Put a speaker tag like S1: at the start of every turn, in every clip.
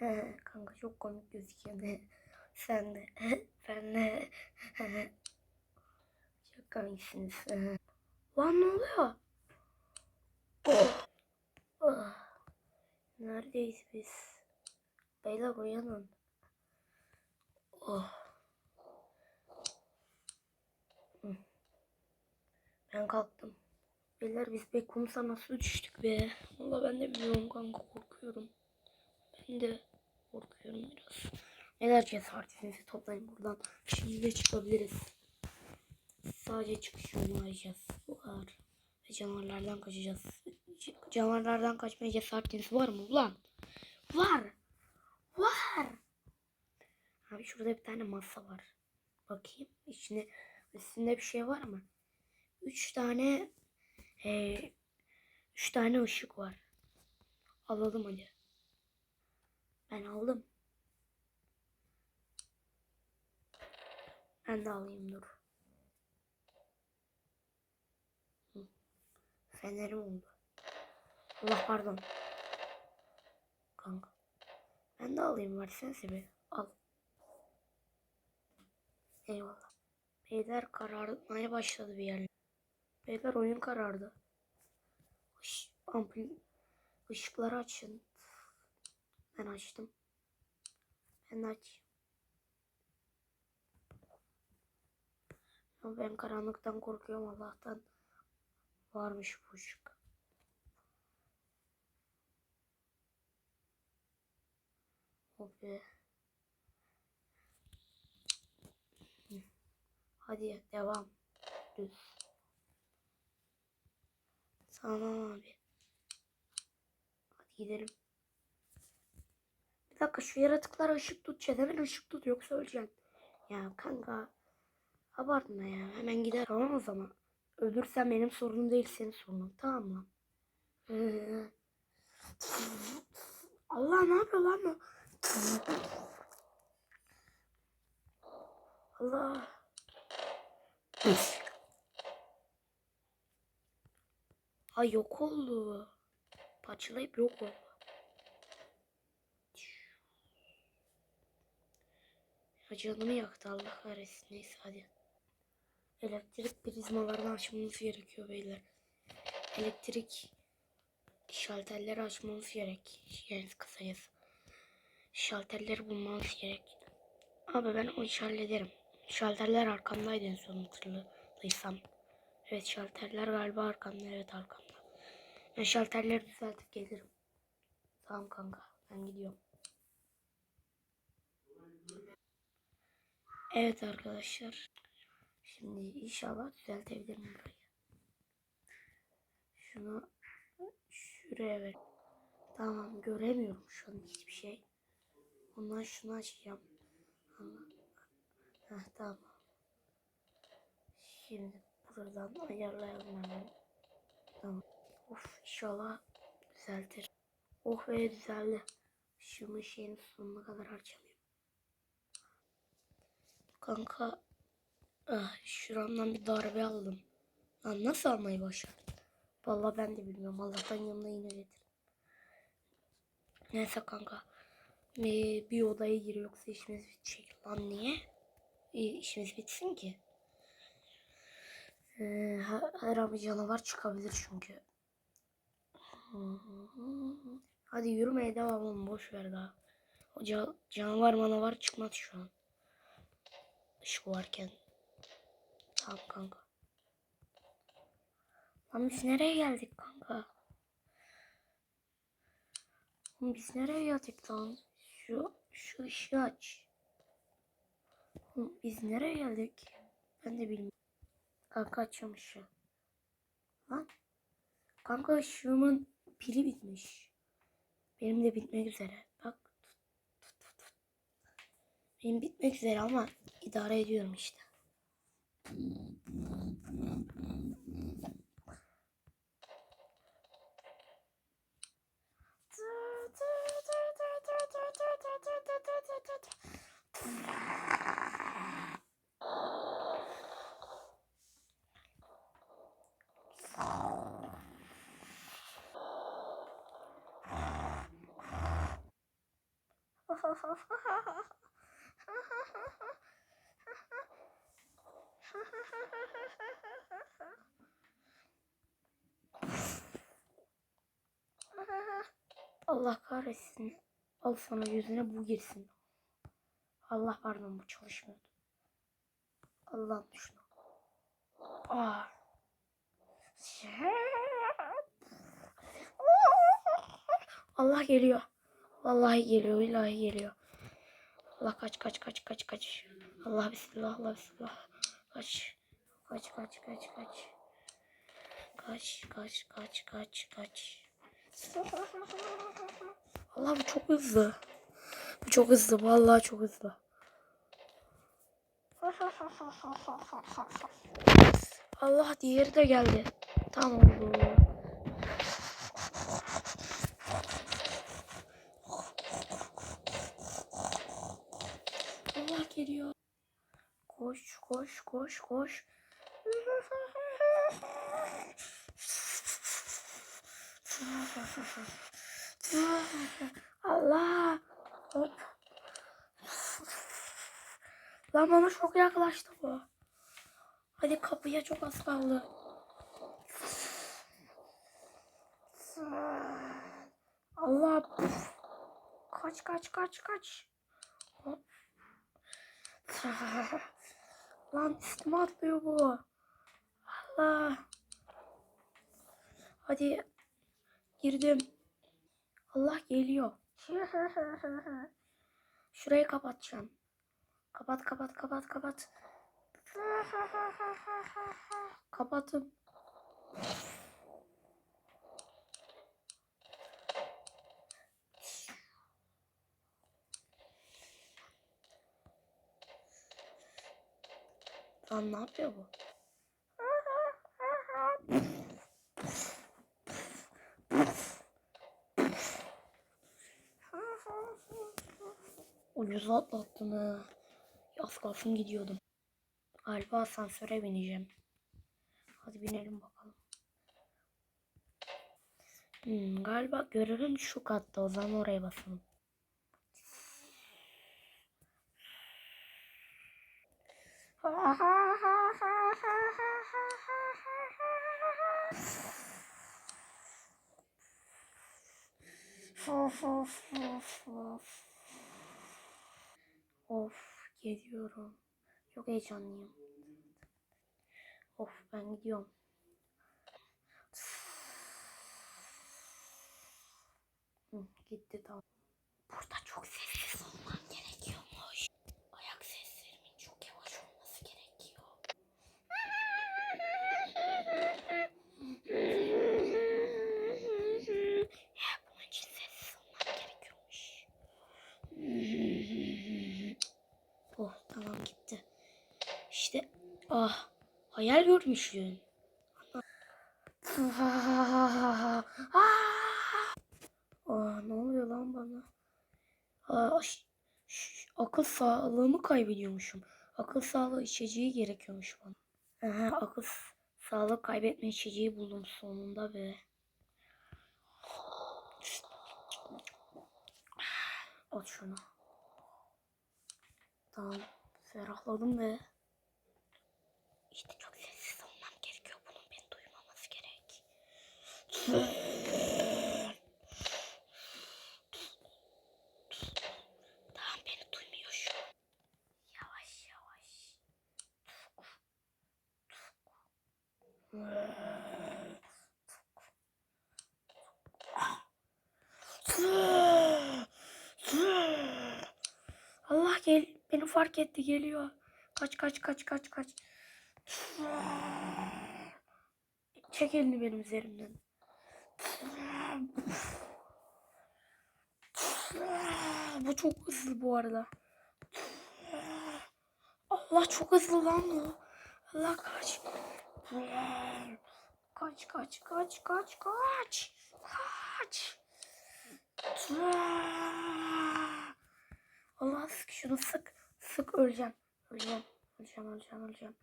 S1: Kanka çok komik gözüküyor. Sen de. Sen de. çok komiksiniz. Lan ne oluyor? Oh. Neredeyiz biz? Beyler uyanın. Oh. Ben kalktım. Beyler biz be kumsa nasıl düştük be? Valla ben de bilmiyorum kanka korkuyorum. Ben de korkuyorum biraz. Beyler cesaretinizi toplayın buradan. Şimdi çıkabiliriz. Sadece çıkış yolunu arayacağız. Kadar. Ve canavarlardan kaçacağız. Canavarlardan kaçmaya cesaretiniz var mı ulan? Var. Var. Abi şurada bir tane masa var. Bakayım içine üstünde bir şey var mı? Üç tane ee, üç tane ışık var. Alalım hadi. Ben aldım. Ben de alayım dur. Hı. Fenerim oldu. Allah pardon. Kanka. Ben de alayım versene bir. Al. Eyvallah. Beyler kararmaya başladı bir yerler. Beyler oyun karardı. Iş, ampul ışıkları açın. Ben açtım. Ben açayım. Ama ben karanlıktan korkuyorum Allah'tan. Varmış bu ışık. Oh be. Hı. Hadi devam. Düz. Tamam abi. Hadi gidelim. Bir şu yaratıklara ışık tutacağız. Hemen ışık tut yoksa öleceksin. Ya kanka. Abartma ya. Hemen gider tamam o zaman. Ölürsen benim sorunum değil senin sorunun. Tamam mı? Ee, Allah ne yapıyor lan bu? Allah. Ay yok oldu. Parçalayıp yok oldu. Ya canımı yaktı Allah kahretsin. Neyse hadi. Elektrik prizmalarını açmamız gerekiyor beyler. Elektrik şalterleri açmamız gerek. Yani kısayız. Şalterleri bulmamız gerek. Abi ben o işi hallederim. Şalterler arkamdaydı en son hatırladıysam. Evet şalterler galiba arkamda. Evet arkamda. Ben şalterleri düzeltip gelirim. Tamam kanka ben gidiyorum. Evet arkadaşlar. Şimdi inşallah düzeltebilirim burayı. Şunu şuraya ver. Tamam göremiyorum şu an hiçbir şey. Ondan şunu açacağım. Heh, tamam. Şimdi buradan ayarlayalım hemen. Tamam. Of inşallah düzeltir. Oh be düzeldi. Şunu şeyin sonuna kadar harcamayayım. Kanka ah, şuramdan bir darbe aldım. Lan nasıl almayı başardın? Vallahi ben de bilmiyorum. Allah'tan yanına yine getir. Neyse kanka. Bir, bir odaya gir yoksa işimiz bitecek. Lan niye? İyi, işimiz bitsin ki. Ee, her, her an bir canavar çıkabilir çünkü. Hadi yürümeye devam olun. Boş ver daha. O ca- canavar manavar çıkmaz şu an. Işık varken. Tamam kanka. Lan biz nereye geldik kanka? Oğlum biz nereye geldik lan? Şu, şu ışığı aç. Oğlum biz nereye geldik? Ben de bilmiyorum. Kanka açıyorum ışığı. Lan. Kanka ışığımın pili bitmiş. Benim de bitmek üzere. Benim bitmek üzere ama idare ediyorum işte. Allah kahretsin. Al sana yüzüne bu girsin. Allah pardon bu çalışmıyordu. Allah'ım şunu. Aa. Allah geliyor. Vallahi geliyor. Ilahi geliyor. Allah kaç kaç kaç kaç kaç. Allah bismillah Allah bismillah. Kaç. Kaç kaç kaç kaç. Kaç kaç kaç kaç kaç. Allah bu çok hızlı. Bu çok hızlı. Vallahi çok hızlı. Allah diğeri de geldi. Tamam oldu. Allah geliyor. Koş koş koş koş. Allah. Hop. Lan bana çok yaklaştı bu. Hadi kapıya çok az kaldı. Allah. Kaç kaç kaç kaç. Hop. Lan üstüme atlıyor bu. Allah. Hadi. Girdim. Allah geliyor. Şurayı kapatacağım. Kapat kapat kapat kapat. Kapattım. Lan ne yapıyor bu? Ucuz atlattın ha. Az kalsın gidiyordum. Galiba asansöre bineceğim. Hadi binelim bakalım. Hmm, galiba görevim şu katta. O zaman oraya basalım. Of geliyorum. Çok heyecanlıyım. Of ben gidiyorum. Hı, gitti tamam. Burada çok sessiz olmam gerekiyormuş. Ayak seslerimin çok yavaş olması gerekiyor. Bunun için sessiz olmam gerekiyormuş. Oh tamam gitti. İşte ah hayal görmüşsün. Ah, Aa, ne oluyor lan bana? Ş- ş- akıl sağlığımı kaybediyormuşum. Akıl sağlığı içeceği gerekiyormuş bana. Aha, akıl sağlığı kaybetme içeceği buldum sonunda be. Al şunu. Tamam. Ferahladım ve işte çok sessiz olmam gerekiyor. Bunun beni duymaması gerek. Tamam beni duymuyor. Yavaş yavaş. Allah gel beni fark etti geliyor. Kaç kaç kaç kaç kaç. Çek elini benim üzerimden. Bu çok hızlı bu arada. Allah çok hızlı lan bu. Allah kaç. Kaç kaç kaç kaç kaç. Kaç. Allah sık şunu sık. Sık öleceğim. Öleceğim. Öleceğim öleceğim öleceğim.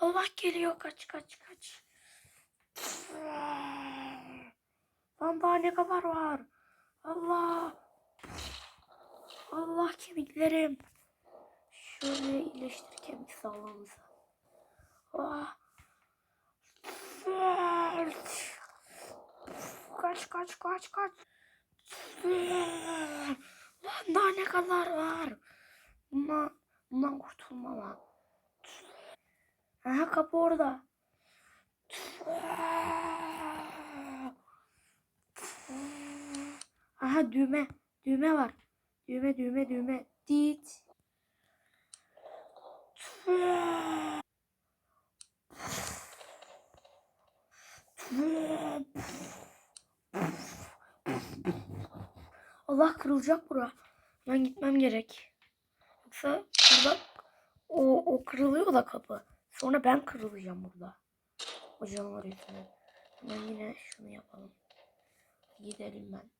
S1: Allah geliyor kaç kaç kaç. Lan daha ne kadar var? Allah. Allah kemiklerim. Şöyle iyileştir kemik sağlığımızı. Ah. Kaç kaç kaç kaç. Lan daha ne kadar var? Bundan, bundan kurtulmam. Aha kapı orada. Aha düğme. Düğme var. Düğme düğme düğme. Dit. Allah kırılacak bura. Ben gitmem gerek. Yoksa burada o, o kırılıyor da kapı. Sonra ben kırılacağım burada. O canavar. Ben yine şunu yapalım. Gidelim ben.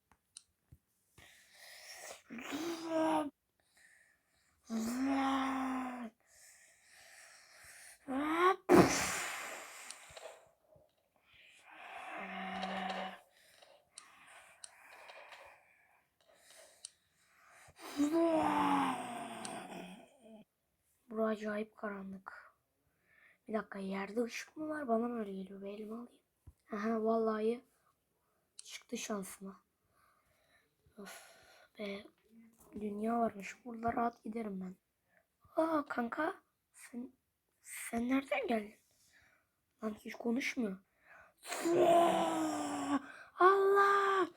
S1: Bura acayip karanlık. Bir dakika yerde ışık mı var? Bana mı öyle geliyor? Bir elime alayım. Aha vallahi çıktı şansıma. Of be. Dünya varmış. Burada rahat giderim ben. Aa kanka. Sen, sen nereden geldin? Lan hiç konuşmuyor. Allah!